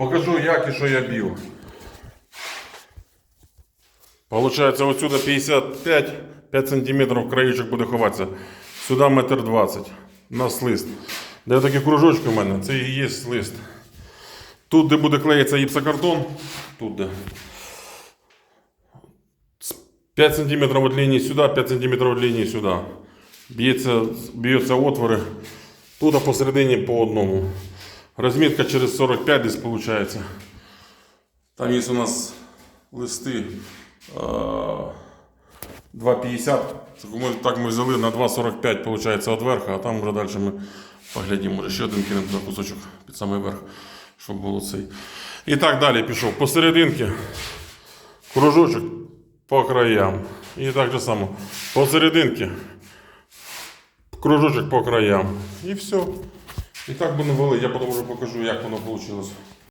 Покажу, як і що я бив. Получається, отсюда 55 5 сантиметрів краєчок буде ховатися. Сюди метр 20 на лист. Де такі кружочки в мене, це і є лист. Тут, де буде клеїтися гіпсокартон, тут де. 5 см від лінії сюди, 5 см від лінії сюди. Б'ються отвори. Тут посередині по одному. Розмітка через 45 десь виходить. Там є у нас листи е, 2,50. Так ми, взяли на 2,45 виходить від верха, а там вже далі ми поглядимо. Може ще один кинемо туди кусочок під самий верх, щоб було цей. І так далі пішов. Посерединки кружочок по краям. І так же само. Посерединки кружочок по краям. І все. І так будемо навели, Я потім покажу, як воно вийшло.